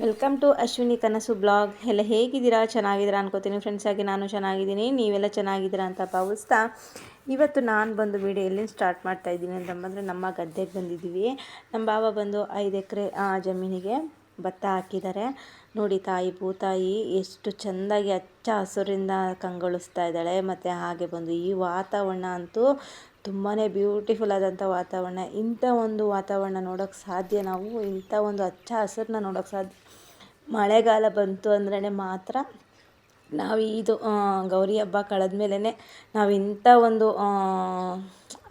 Welcome to Ashwini ಕನಸು blog ಎಲ್ಲ ಹೇಗಿದ್ದೀರಾ? ಚೆನ್ನಾಗಿದ್ದೀರಾ ಅನ್ಕೋತೀನಿ. ಫ್ರೆಂಡ್ಸ್ ಆಗಿ ನಾನು ಚೆನ್ನಾಗಿದ್ದೀನಿ. ನೀವೆಲ್ಲ ಚೆನ್ನಾಗಿದ್ದೀರಾ ಅಂತ ಭಾವಿಸ್ತಾ ಇವತ್ತು ನಾನು ಬಂದು ವೀಡಿಯೋ ಎಲ್ಲಿಂದ ಸ್ಟಾರ್ಟ್ ಮಾಡ್ತಾಯಿದ್ದೀನಿ ಅಂತಂದರೆ ನಮ್ಮ ಗದ್ದೆಗೆ ಬಂದಿದ್ದೀವಿ. ನಮ್ಮ ಬಾಬಾ ಬಂದು ಐದು ಎಕರೆ ಜಮೀನಿಗೆ. ಭತ್ತ ಹಾಕಿದ್ದಾರೆ. ನೋಡಿ ತಾಯಿ, ಭೂತಾಯಿ ಎಷ್ಟು ಚೆಂದಾಗಿ ಹಚ್ಚ ಹಸುರಿಂದ ಕಂಗೊಳಿಸ್ತಾ ಇದ್ದಾಳೆ. ಮತ್ತು ಹಾಗೆ ಬಂದು ಈ ವಾತಾವರಣ ಅಂತೂ ತುಂಬಾ ಬ್ಯೂಟಿಫುಲ್ ಆದಂಥ ವಾತಾವರಣ. ಇಂಥ ಒಂದು ವಾತಾವರಣ ನೋಡೋಕ್ಕೆ ಸಾಧ್ಯ? ನಾವು ಇಂಥ ಒಂದು ಹಚ್ಚ ಹಸಿರನ್ನ ನೋಡೋಕ್ಕೆ ಸಾಧ್ಯ? ಮಳೆಗಾಲ ಬಂತು ಅಂದ್ರೇ ಮಾತ್ರ ನಾವು ಇದು ಗೌರಿ ಹಬ್ಬ ಕಳೆದ ಮೇಲೇ ನಾವು ಇಂಥ ಒಂದು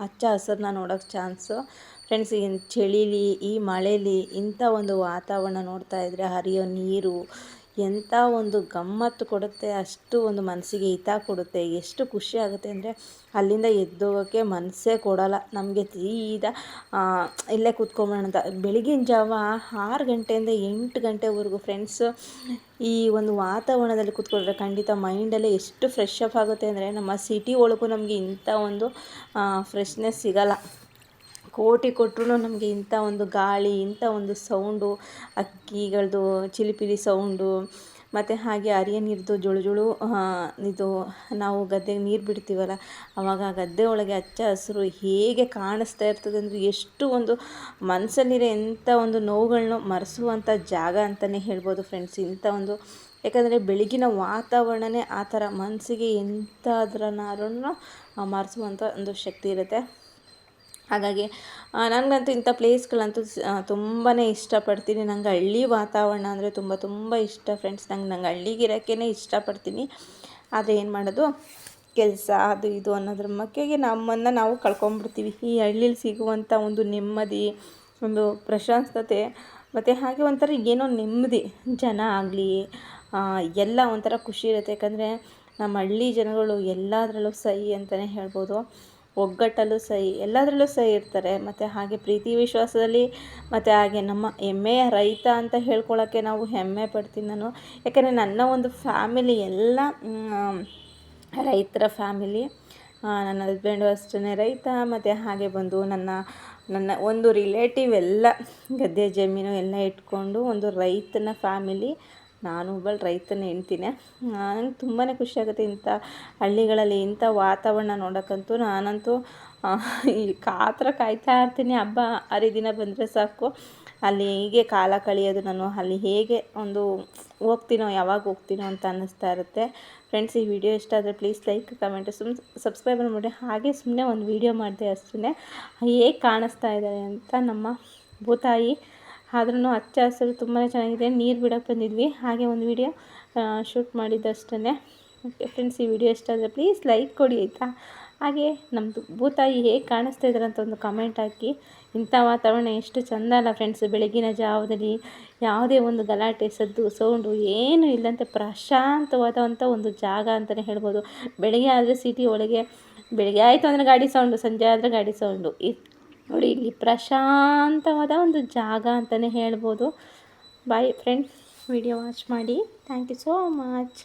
ಹಚ್ಚ ಹಸಿರನ್ನ ನೋಡೋಕ್ಕೆ ಚಾನ್ಸು. ಫ್ರೆಂಡ್ಸ್, ಈ ಚಳಿಲಿ, ಈ ಮಳೇಲಿ ಇಂಥ ಒಂದು ವಾತಾವರಣ ನೋಡ್ತಾ ಇದ್ದರೆ ಹರಿಯೋ ನೀರು ಎಂಥ ಒಂದು ಗಮ್ಮತ್ತು ಕೊಡುತ್ತೆ, ಅಷ್ಟು ಒಂದು ಮನಸ್ಸಿಗೆ ಹಿತ ಕೊಡುತ್ತೆ. ಎಷ್ಟು ಖುಷಿ ಆಗುತ್ತೆ ಅಂದರೆ ಅಲ್ಲಿಂದ ಎದ್ದೋಗೋಕ್ಕೆ ಮನಸ್ಸೇ ಕೊಡೋಲ್ಲ. ನಮಗೆ ಸೀದಾ ಇಲ್ಲೇ ಕೂತ್ಕೊಂಬೋಣ ಅಂತ. ಬೆಳಗಿನ ಜಾವ ಆರು ಗಂಟೆಯಿಂದ ಎಂಟು ಗಂಟೆವರೆಗೂ ಫ್ರೆಂಡ್ಸು, ಈ ಒಂದು ವಾತಾವರಣದಲ್ಲಿ ಕೂತ್ಕೊಂಡ್ರೆ ಖಂಡಿತ ಮೈಂಡಲ್ಲೇ ಎಷ್ಟು ಫ್ರೆಶ್ ಅಪ್ ಆಗುತ್ತೆ ಅಂದರೆ ನಮ್ಮ ಸಿಟಿ ಒಳಗೂ ನಮಗೆ ಇಂಥ ಒಂದು ಫ್ರೆಶ್ನೆಸ್ ಸಿಗೋಲ್ಲ. ಕೋಟಿ ಕೊಟ್ಟರು ನಮಗೆ ಇಂಥ ಒಂದು ಗಾಳಿ, ಇಂಥ ಒಂದು ಸೌಂಡು ಅಕ್ಕಿಗಳದ್ದು ಚಿಲಿಪಿಲಿ ಸೌಂಡು, ಮತ್ತು ಹಾಗೆ ಅರಿಯ ನೀರ್ದು ಜುಳು ಜುಳು ಇದು ನಾವು ಗದ್ದೆಗೆ ನೀರು ಬಿಡ್ತೀವಲ್ಲ ಆವಾಗ ಗದ್ದೆ ಒಳಗೆ ಹಚ್ಚ ಹಸಿರು ಹೇಗೆ ಕಾಣಿಸ್ತಾ ಇರ್ತದೆ ಅಂದರೆ ಎಷ್ಟು ಒಂದು ಮನಸ್ಸಲ್ಲಿರೋ ಎಂಥ ಒಂದು ನೋವುಗಳನ್ನ ಮರೆಸುವಂಥ ಜಾಗ ಅಂತಲೇ ಹೇಳ್ಬೋದು ಫ್ರೆಂಡ್ಸ್ ಇಂಥ ಒಂದು, ಯಾಕಂದರೆ ಬೆಳಗಿನ ವಾತಾವರಣವೇ ಆ ಥರ ಮನಸ್ಸಿಗೆ ಎಂಥದ್ರನ್ನಾದ್ರೂ ಮರೆಸುವಂಥ ಒಂದು ಶಕ್ತಿ ಇರುತ್ತೆ. ಹಾಗಾಗಿ ನನಗಂತೂ ಇಂಥ ಪ್ಲೇಸ್ಗಳಂತೂ ತುಂಬಾ ಇಷ್ಟಪಡ್ತೀನಿ. ನಂಗೆ ಹಳ್ಳಿ ವಾತಾವರಣ ಅಂದರೆ ತುಂಬ ತುಂಬ ಇಷ್ಟ ಫ್ರೆಂಡ್ಸ್. ನಂಗೆ ನಂಗೆ ಹಳ್ಳಿಗಿರೋಕ್ಕೇ ಇಷ್ಟಪಡ್ತೀನಿ. ಆದರೆ ಏನು ಮಾಡೋದು? ಕೆಲಸ, ಅದು, ಇದು ಅನ್ನೋದ್ರ ಮಕ್ಕಳಿಗೆ ನಮ್ಮನ್ನು ನಾವು ಕಳ್ಕೊಂಡ್ಬಿಡ್ತೀವಿ ಈ ಹಳ್ಳಿಲಿ ಸಿಗುವಂಥ ಒಂದು ನೆಮ್ಮದಿ, ಒಂದು ಪ್ರಶಾಂತತೆ, ಮತ್ತು ಹಾಗೆ ಒಂಥರ ಏನೋ ನೆಮ್ಮದಿ, ಜನ ಆಗಲಿ ಎಲ್ಲ ಒಂಥರ ಖುಷಿ ಇರುತ್ತೆ. ಯಾಕಂದರೆ, ನಮ್ಮ ಹಳ್ಳಿ ಜನಗಳು ಎಲ್ಲದರಲ್ಲೂ ಸಹಿ ಅಂತಲೇ ಹೇಳ್ಬೋದು. ಒಗ್ಗಟ್ಟಲ್ಲೂ ಸಹಿ, ಎಲ್ಲದರಲ್ಲೂ ಸಹಿ ಇರ್ತಾರೆ. ಮತ್ತು ಹಾಗೆ ಪ್ರೀತಿ ವಿಶ್ವಾಸದಲ್ಲಿ, ಮತ್ತು ಹಾಗೆ ನಮ್ಮ ಹೆಮ್ಮೆಯ ರೈತ ಅಂತ ಹೇಳ್ಕೊಳ್ಳೋಕ್ಕೆ ನಾವು ಹೆಮ್ಮೆ ಪಡ್ತೀನಿ ನಾನು. ಯಾಕಂದರೆ ನನ್ನ ಒಂದು ಫ್ಯಾಮಿಲಿ ಎಲ್ಲ ರೈತರ ಫ್ಯಾಮಿಲಿ ನನ್ನ ಹಸ್ಬೆಂಡು ಅಷ್ಟೇ ರೈತ, ಮತ್ತು ಹಾಗೆ ಬಂದು ನನ್ನ ನನ್ನ ಒಂದು ರಿಲೇಟಿವ್ ಎಲ್ಲ ಗದ್ದೆ ಜಮೀನು ಎಲ್ಲ ಇಟ್ಕೊಂಡು ಒಂದು ರೈತನ ಫ್ಯಾಮಿಲಿ ನಾನು ಒಬ್ಬಳು ರೈತನ ಹೆಣ್ತೀನಿ ನನಗೆ ತುಂಬಾ ಖುಷಿಯಾಗುತ್ತೆ ಇಂಥ ಹಳ್ಳಿಗಳಲ್ಲಿ ಇಂಥ ವಾತಾವರಣ ನೋಡೋಕ್ಕಂತೂ ನಾನಂತೂ ಈ ಕಾತರ ಕಾಯ್ತಾ ಇರ್ತೀನಿ. ಹಬ್ಬ ಹರಿದಿನ ಬಂದರೆ ಸಾಕು. ಅಲ್ಲಿ ಹೀಗೆ ಕಾಲ ಕಳೆಯೋದು ನಾನು, ಅಲ್ಲಿ ಹೇಗೆ ಒಂದು ಹೋಗ್ತೀನೋ, ಯಾವಾಗ ಹೋಗ್ತೀನೋ ಅಂತ ಅನ್ನಿಸ್ತಾ ಇರುತ್ತೆ. ಫ್ರೆಂಡ್ಸ್ ಈ ವಿಡಿಯೋ ಇಷ್ಟ ಆದರೆ ಪ್ಲೀಸ್ ಲೈಕ್ ಕಮೆಂಟ್ ಸುಮ್ ಸಬ್ಸ್ಕ್ರೈಬ್ ಮಾಡಿ. ಹಾಗೆ ಸುಮ್ಮನೆ ಒಂದು ವಿಡಿಯೋ ಮಾಡಿದೆ ಅಷ್ಟೇ ಹೇಗೆ ಕಾಣಿಸ್ತಾ ಇದ್ದಾರೆ ಅಂತ ನಮ್ಮ ಭೂತಾಯಿ ಆದ್ರೂ ಹಚ್ಚ ಹಸಿರು ತುಂಬಾ ಚೆನ್ನಾಗಿದೆ. ನೀರು ಬಿಡೋಕೆ ಬಂದಿದ್ವಿ. ಹಾಗೆ ಒಂದು ವಿಡಿಯೋ ಶೂಟ್ ಮಾಡಿದ್ದಷ್ಟೇ ಓಕೆ ಫ್ರೆಂಡ್ಸ್ ಈ ವಿಡಿಯೋ ಇಷ್ಟ ಆದರೆ ಪ್ಲೀಸ್ ಲೈಕ್ ಕೊಡಿ ಆಯಿತಾ? ಹಾಗೆ ನಮ್ಮದು ಭೂತಾಯಿ ಹೇಗೆ ಕಾಣಿಸ್ತಾ ಇದ್ದಾರೆ ಅಂತ ಒಂದು ಕಮೆಂಟ್ ಹಾಕಿ. ಇಂಥ ವಾತಾವರಣ ಎಷ್ಟು ಚಂದ ಅಲ್ಲ ಫ್ರೆಂಡ್ಸ್ ಬೆಳಗಿನ ಜಾವದಲ್ಲಿ. ಯಾವುದೇ ಒಂದು ಗಲಾಟೆ, ಸದ್ದು, ಸೌಂಡು ಏನೂ ಇಲ್ಲಂತೆ ಪ್ರಶಾಂತವಾದಂಥ ಒಂದು ಜಾಗ ಅಂತಲೇ ಹೇಳ್ಬೋದು. ಬೆಳಗ್ಗೆ ಆದರೆ ಸಿಟಿ ಒಳಗೆ, ಬೆಳಗ್ಗೆ ಆಯಿತು ಅಂದರೆ ಗಾಡಿ ಸೌಂಡು ಸಂಜೆ ಆದರೆ ಗಾಡಿ ಸೌಂಡು ನೋಡಿ, ಇಲ್ಲಿ ಪ್ರಶಾಂತವಾದ ಒಂದು ಜಾಗ ಅಂತಲೇ ಹೇಳ್ಬೋದು. ಬಾಯ್ ಫ್ರೆಂಡ್ಸ್ ವಿಡಿಯೋ ವಾಚ್ ಮಾಡಿ. Thank you so much